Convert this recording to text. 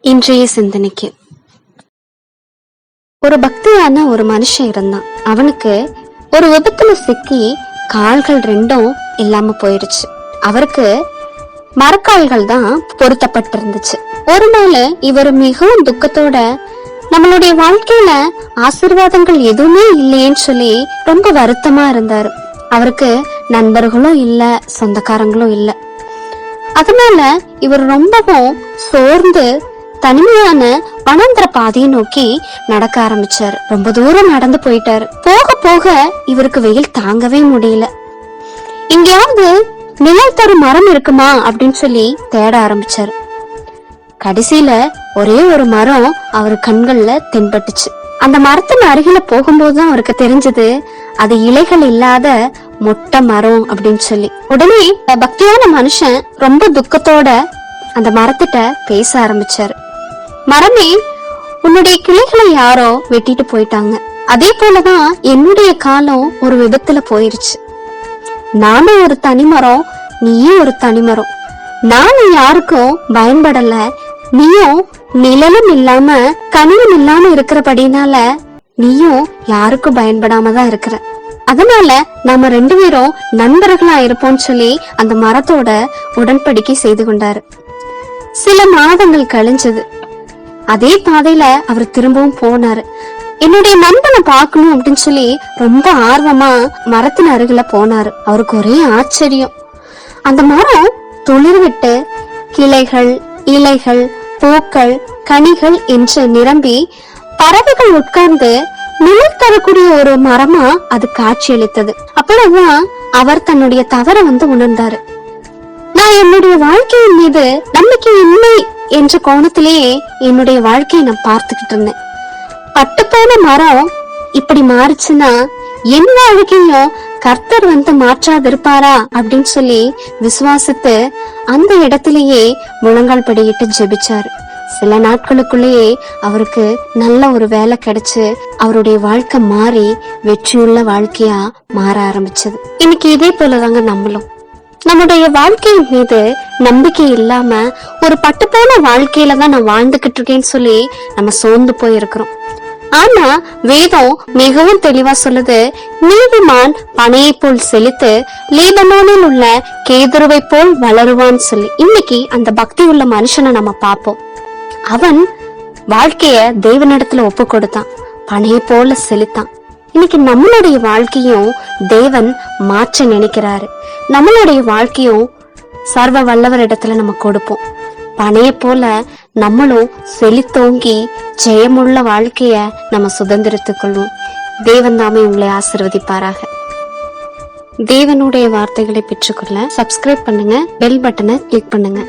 இன்றைய சிந்தனைக்கு. ஒரு பக்தியான ஒரு மனுஷன் இருந்தான். அவனுக்கு ஒரு விபத்துல சிக்கி கால்கள் ரெண்டும் இல்லாம போயிருச்சு அவருக்கு மரக்கால்கள் தான் பொருத்தப்பட்டிருந்துச்சு. ஒரு நாள் இவர் மிகவும் துக்கத்தோட நம்மளுடைய வாழ்க்கையில ஆசீர்வாதங்கள் எதுவுமே இல்லையேன்னு சொல்லி ரொம்ப வருத்தமா இருந்தாரு. அவருக்கு நண்பர்களும் இல்ல சொந்தக்காரங்களும் இல்ல. அதனால இவர் ரொம்பவும் சோர்ந்து தனிமையான வனாந்திர பாதையை நோக்கி நடக்க ஆரம்பிச்சாரு. ரொம்ப தூரம் நடந்து போயிட்டாரு. போக போக இவருக்கு வெயில் தாங்கவே முடியல. எங்கேயாவது நிழல் தரும் மரம் இருக்குமா அப்படின்னு சொல்லி தேட ஆரம்பிச்சாரு. கடைசியில ஒரே ஒரு மரம் அவர் கண்கள்ல தென்பட்டுச்சு. அந்த மரத்தின் அருகில போகும்போது தான் அவருக்கு தெரிஞ்சது அது இலைகள் இல்லாத மொட்டை மரம் அப்படின்னு சொல்லி. உடனே பக்தியான மனுஷன் ரொம்ப துக்கத்தோட அந்த மரத்திட்ட பேச ஆரம்பிச்சாரு. மரமே உன்னுடைய கிளைகளை யாரோ வெட்டிட்டு போயிட்டாங்க. அதே போலதான் என்னுடைய காலம் ஒரு விபத்துல போயிருச்சு. நானும் ஒரு தனிமரம் நீயும் ஒரு தனிமரம் நானும் யாருக்கும் பயன்படல நீயும் நிழலும் இல்லாம கனியும் இல்லாம இருக்கிறபடினால நீயும் யாருக்கும் பயன்படாம தான் இருக்கிற. அதனால நாம ரெண்டு பேரும் நண்பர்களா இருப்போம்னு சொல்லி அந்த மரத்தோட உடன்படிக்கை செய்து கொண்டாரு. சில மாதங்கள் கழிஞ்சது. அதே பாதையில அவர் திரும்பவும் போனாரு. என்னுடைய நண்பனை பார்க்கணும் அப்படின்னு சொல்லி ரொம்ப ஆர்வமா மரத்தின் அருகில போனாரு. அவருக்கு ஒரே ஆச்சரியம். அந்த மரம் துளிர் விட்டு கிளைகள் இலைகள் பூக்கள் கனிகள் என்று நிரம்பி பறவைகள் உட்கார்ந்து நிழல் தரக்கூடிய ஒரு மரமா அது காட்சியளித்தது அப்பொழுதுதான் அவர் தன்னுடைய தவறை வந்து உணர்ந்தாரு. நான் என்னுடைய வாழ்க்கையின் மீது நம்பிக்கை இல்லை என்ற கோணத்திலேயே என்னுடைய வாழ்க்கையை நான் பார்த்துக்கிட்டு இருந்தேன். பட்டுப்போன மரம் இப்படி மாறுச்சுன்னா என் வாழ்க்கையும் கர்த்தர் வந்து மாற்றாதிருப்பாரா அப்படின்னு சொல்லி விசுவாசித்து அந்த இடத்திலேயே முழங்கால் படியிட்டு ஜெபிச்சாரு. சில நாட்களுக்குள்ளேயே அவருக்கு நல்ல ஒரு வேலை கிடைச்சு அவருடைய வாழ்க்கை மாறி வெற்றியுள்ள வாழ்க்கையா மாற ஆரம்பிச்சது. இன்னைக்கு இதே போலதாங்க நம்மளும். நம்முடைய வாழ்க்கையின் மீது நம்பிக்கை இல்லாம ஒரு பட்டுப்போன வாழ்க்கையில தான் நான் வாழ்ந்துகிட்டு இருக்கேன்னு சொல்லி நம்ம சோர்ந்து போயிருக்கிறோம். ஆனா வேதம் மிகவும் தெளிவா சொல்லுது நீதிமான் பனையை போல் செலுத்து லீபனோனில் உள்ள கேதுருவை போல் வளருவான்னு சொல்லி. இன்னைக்கு அந்த பக்தி உள்ள மனுஷனை நம்ம பார்ப்போம். அவன் வாழ்க்கைய தேவனிடத்துல ஒப்பு கொடுத்தான். பனையை போல செலுத்தான். இன்னைக்கு நம்மளுடைய வாழ்க்கையும் தேவன் மாற்ற நினைக்கிறாரு. நம்மளுடைய வாழ்க்கையும் சர்வ வல்லவர் இடத்துல நம்ம கொடுப்போம். பனைய போல நம்மளும் செழித்தோங்கி ஜெயமுள்ள வாழ்க்கைய நம்ம சுதந்திரத்துக் கொள்வோம். தேவன் தாமே உங்களை ஆசிர்வதிப்பாராக. தேவனுடைய வார்த்தைகளை பெற்றுக்கொள்ள சப்ஸ்கிரைப் பண்ணுங்க பெல் பட்டனை கிளிக் பண்ணுங்க.